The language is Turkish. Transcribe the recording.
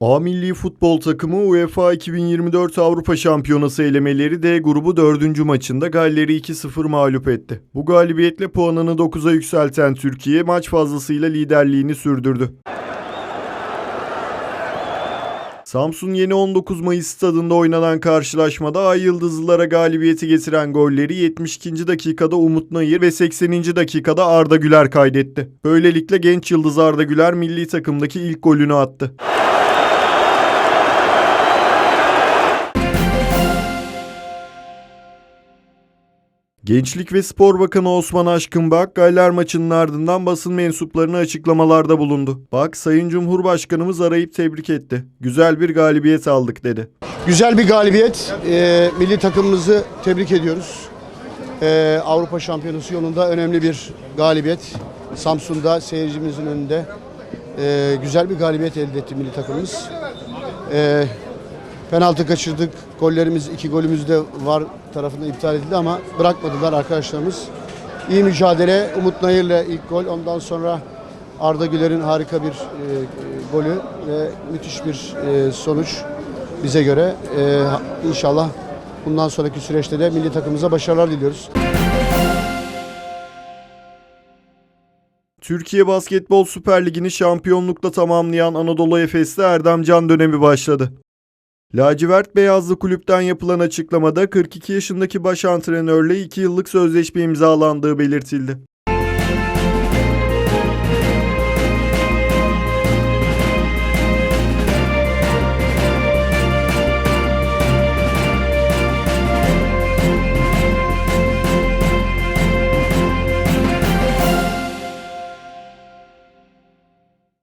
A milli futbol takımı UEFA 2024 Avrupa Şampiyonası elemeleri D grubu 4. maçında Galler'i 2-0 mağlup etti. Bu galibiyetle puanını 9'a yükselten Türkiye maç fazlasıyla liderliğini sürdürdü. Samsun Yeni 19 Mayıs stadında oynanan karşılaşmada Ay Yıldızlılara galibiyeti getiren golleri 72. dakikada Umut Nayır ve 80. dakikada Arda Güler kaydetti. Böylelikle genç yıldız Arda Güler milli takımdaki ilk golünü attı. Gençlik ve Spor Bakanı Osman Aşkın Bak, Galler maçının ardından basın mensuplarına açıklamalarda bulundu. Bak, Sayın Cumhurbaşkanımız arayıp tebrik etti. Güzel bir galibiyet aldık dedi. Güzel bir galibiyet. Ee, milli takımımızı tebrik ediyoruz. Ee, Avrupa Şampiyonası yolunda önemli bir galibiyet. Samsun'da seyircimizin önünde ee, güzel bir galibiyet elde etti milli takımımız. Ee, penaltı kaçırdık. Gollerimiz, iki golümüz de var tarafından iptal edildi ama bırakmadılar arkadaşlarımız. İyi mücadele. Umut Nayır'la ilk gol. Ondan sonra Arda Güler'in harika bir e, e, golü ve müthiş bir e, sonuç bize göre. E, inşallah bundan sonraki süreçte de milli takımımıza başarılar diliyoruz. Türkiye Basketbol Süper Ligi'ni şampiyonlukla tamamlayan Anadolu Efes'te Erdem Can dönemi başladı. Lacivert Beyazlı kulüpten yapılan açıklamada 42 yaşındaki baş antrenörle 2 yıllık sözleşme imzalandığı belirtildi.